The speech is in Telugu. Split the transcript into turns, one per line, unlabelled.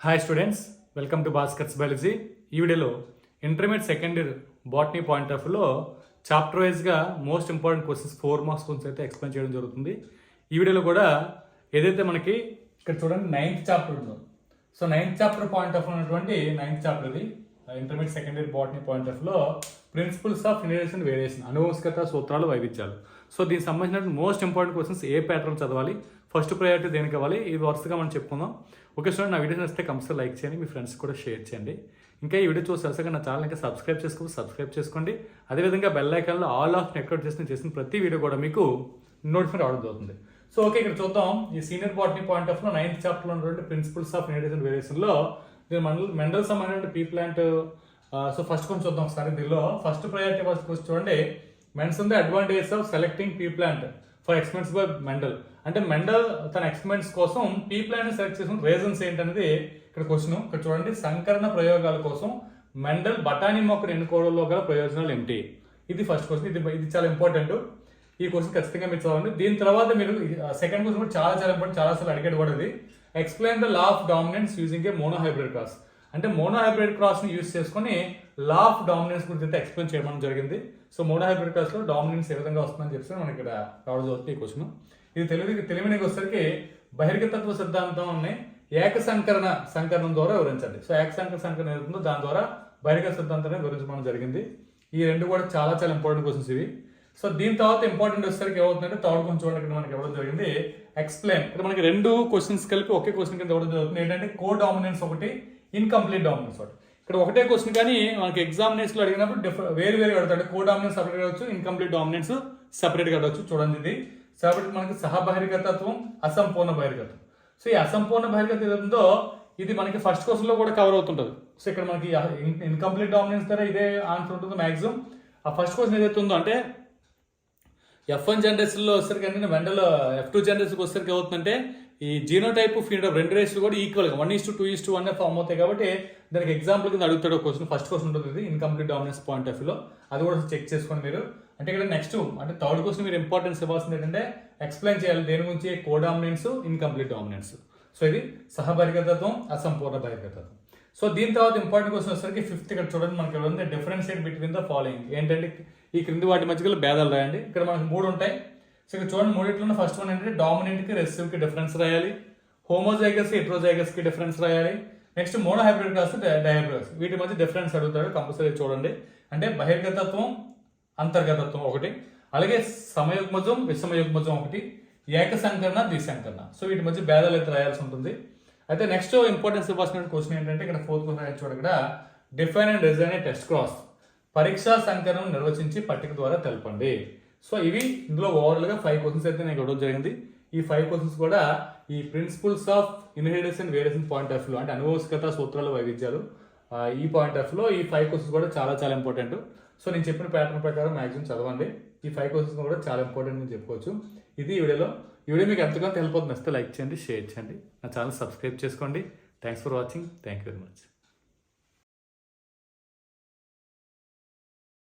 Hi students welcome to Bhaskar's biology ఈ వీడియోలో intermediate second year botany point ఆఫ్లో చాప్టర్ వైజ్గా most important questions four marks questions అయితే ఎక్స్ప్లెయిన్ చేయడం జరుగుతుంది. ఈ వీడియోలో కూడా ఏదైతే మనకి ఇక్కడ చూడండి నైన్త్ చాప్టర్ ఉందో. So ninth chapter point of ఉన్నటువంటి నైన్త్ చాప్టర్ ఇది. Intermediate second year botany point ఆఫ్లో ప్రిన్సిపల్స్ ఆఫ్ ఇండియన్ వేరియేషన్ అనువంశికత సూత్రాలు వైవిధ్యాలు. సో దీనికి సంబంధించిన మోస్ట్ ఇంపార్టెంట్ క్వశ్చన్స్ ఏ ప్యాటర్న్ చదవాలి? ఫస్ట్ ప్రయారిటీ దేనికి ఇవ్వాలి? ఇది వరుసగా మనం చెప్పుకుందాం. ఓకే స్టూడెంట్ నా వీడియో నచ్చితే కంపల్సరీ లైక్ చేయండి మీ ఫ్రెండ్స్ కూడా షేర్ చేయండి. ఇంకా ఈ వీడియో చూసి నా ఛానల్ ఇంకా సబ్స్క్రైబ్ చేసుకో సబ్స్క్రైబ్ చేసుకోండి. అదేవిధంగా బెల్ ఐకాన్లో ఆల్ ఆఫ్ నెట్వర్క్ చేసిన చేసిన ప్రతి వీడియో కూడా మీకు నోటిఫై రావడం జరుగుతుంది. సో ఓకే ఇక్కడ చూద్దాం. ఈ సీనియర్ బాటనీ పాయింట్ ఆఫ్లో నైన్త్ చాప్టర్ ఉన్నటువంటి ప్రిన్సిపల్స్ ఆఫ్ ఇండియన్ వేరియేషన్లో దీని మండల్ మెండల్ సంబంధించిన పీ ప్లాంట్ సో ఫస్ట్ కొంచెం చూద్దాం ఒకసారి దీనిలో. ఫస్ట్ ప్రయారిటీ ఫస్ట్ కొంచెం చూడండి. Mention the advantage of selecting pea plant for experiments by Mendel అంటే మెండల్ తన ఎక్స్పెరిమెంట్స్ కోసం పీ ప్లాంట్ సెలెక్ట్ చేసిన రీజన్స్ ఏంటనేది ఇక్కడ క్వశ్చన్ ఇక్కడ చూడండి సంకరణ ప్రయోగాల కోసం మెండల్ బఠానీ మొక్కను ఎన్నుకోవడంలో గల ప్రయోజనాలు ఏమిటి? ఇది ఫస్ట్ క్వశ్చన్ ఇది ఇది చాలా ఇంపార్టెంట్ ఈ క్వశ్చన్ ఖచ్చితంగా మీరు చదవండి. దీని తర్వాత మీరు సెకండ్ క్వశ్చన్ కూడా చాలా చాలా ఇంపార్టెంట్ చాలా సార్లు అడిగేది కూడా ఇది explain the law of dominance using a mono hybrid cross అంటే మోనో హైబ్రిడ్ క్రాస్ని యూజ్ చేసుకుని లా ఆఫ్ డామినెన్స్ గురించి అయితే ఎక్స్ప్లెయిన్ చేయడం జరిగింది. సో మోనో హైబ్రిడ్ క్రాస్లో డామినెన్స్ ఏ విధంగా వస్తుందని చెప్పి మనకి ఇక్కడ రావడం జరుగుతుంది ఈ క్వశ్చన్ ఇది తెలివి తెలివినికి వచ్చేసరికి బహిర్గతత్వ సిద్ధాంతం ఉన్నాయి ఏక సంకరణ సంకరణం ద్వారా వివరించండి. సో ఏక సంకరణ ఏదైతుందో దాని ద్వారా బహిర్గత సిద్ధాంతాన్ని వివరించడం జరిగింది. ఈ రెండు కూడా చాలా చాలా ఇంపార్టెంట్ క్వశ్చన్స్ ఇవి. సో దీని తర్వాత ఇంపార్టెంట్ వచ్చేసరికి ఏమవుతుందంటే థర్డ్ కొంచెం చూడండి ఇక్కడ మనకి ఇవ్వడం జరిగింది? ఎక్స్ప్లెయిన్ ఇక్కడ మనకి రెండు క్వశ్చన్స్ కలిపి ఒకే క్వశ్చన్ కింద ఇవ్వడం జరుగుతుంది? ఏంటంటే కో డామినెన్స్ ఒకటి ఇన్కంప్లీట్ డామినెన్స్ ఒకటి. ఇక్కడ ఒకటే క్వశ్చన్ కానీ మనకి ఎగ్జామినేషన్లో అడిగినప్పుడు డిఫరెంట్ వేరు వేరు అడుగుతాడు. కో డామినెన్స్ సపరేట్ కావచ్చు ఇన్కంప్లీట్ డామినెన్స్ సపరేట్గా చూడండి ఇది. సపరేట్ మనకి సహబహిర్గతత్వం అసంపూర్ణ బహిర్గతం. సో ఈ అసంపూర్ణ బహిర్గత ఏదో ఇది మనకి ఫస్ట్ క్వశ్చన్లో కూడా కవర్ అవుతుంటుంది. సో ఇక్కడ మనకి ఇన్కంప్లీట్ డామినెన్స్ ద్వారా ఇదే ఆన్సర్ ఉంటుంది మ్యాక్సిమం ఆ ఫస్ట్ క్వశ్చన్ ఏదైతే ఉందో అంటే ఎఫ్ వన్ జనరేషన్లో వచ్చేసరికి అంటే మెండల్ ఎఫ్ టూ జనరేషన్కి వచ్చేసరికి ఏమవుతుందంటే ఈ జీనో టైప్ ఫీనోటైప్ రెండు రేసులు కూడా ఈక్వల్గా one is to two is to one form అవుతాయి కాబట్టి దానికి ఎగ్జాంపుల్ కింద అడుగుతాడు క్వశ్చన్ ఫస్ట్ క్వశ్చన్ ఉంటుంది ఇది ఇన్కంప్లీట్ డామినెన్స్ పాయింట్ ఆఫ్ వ్యూలో అది కూడా చెక్ చేసుకోండి మీరు. అంటే ఇక్కడ నెక్స్ట్ అంటే థర్డ్ క్వశ్చన్ మీరు ఇంపార్టెన్స్ ఇవ్వాల్సింది ఏంటంటే ఎక్స్ప్లెయిన్ చేయాలి. దేని గురించి? Codominance incomplete dominance so ఇది సహబహిర్గతత్వం అసంపూర్ణ బహిర్గతత్వం. సో దీని తర్వాత ఇంపార్టెంట్ క్వశ్చన్ వచ్చేసరికి ఫిఫ్త్ ఇక్కడ చూడండి మనకి ఉంది డిఫరెన్షియేట్ బిట్వీన్ ద ఫాలోయింగ్ ఏంటంటే ఈ క్రింది వాటి మధ్యలో భేదాలు రాయండి. ఇక్కడ మనకి మూడు ఉంటాయి. సో ఇక్కడ చూడండి మూడిట్లో ఫస్ట్ వన్ ఏంటంటే డామినెంట్కి రెసివ్కి డిఫరెన్స్ రాయాలి. హోమోజైగస్ ఎట్రోజైగస్కి డిఫరెన్స్ రాయాలి. Next monohybrid class dihybrid వీటి మధ్య డిఫరెన్స్ అడుగుతాడు కంపల్సరీ చూడండి. అంటే బహిర్గతత్వం అంతర్గతత్వం ఒకటి. అలాగే సమయుగ్మజం విషమయుగ్మజం ఒకటి. ఏక సంకరణ ద్విసంకరణ. సో వీటి మధ్య భేదాలు అయితే రాయాల్సి ఉంటుంది. అయితే నెక్స్ట్ ఇంపార్టెన్స్ ఇవ్వాల్సిన క్వశ్చన్ ఏంటంటే ఇక్కడ ఫోర్త్ క్వశ్చన్ చూడండి. ఇక్కడ define and design a test cross పరీక్షా సంకరణం నిర్వచించి పట్టిక ద్వారా తెలపండి. సో ఇవి ఇందులో ఓవరాల్గా ఫైవ్ క్వశ్చన్స్ అయితే నేను ఇవ్వడం జరిగింది. ఈ ఫైవ్ క్వశ్చన్స్ కూడా ఈ principles of inheritance variation point of view అంటే అనుభవస్కత సూత్రాలు వైవిధ్యాలు ఈ పాయింట్ ఆఫ్ వ్యూలో ఈ ఫైవ్ క్వశ్చన్స్ కూడా చాలా చాలా ఇంపార్టెంట్ సో నేను చెప్పిన ప్యాటర్న్ ప్రకారం మ్యాక్సిమం చదవండి. ఈ ఫైవ్ క్వశ్చన్స్ కూడా చాలా ఇంపార్టెంట్ అని చెప్పుకోవచ్చు. ఇది ఈ వీడియోలో ఈ వీడియో మీకు ఎంతగానో తెలిపోతుంది అవుతుంది నచ్చితే లైక్ చేయండి షేర్ చేయండి. నా ఛానల్ సబ్స్క్రైబ్ చేసుకోండి. Thanks for watching thank you very much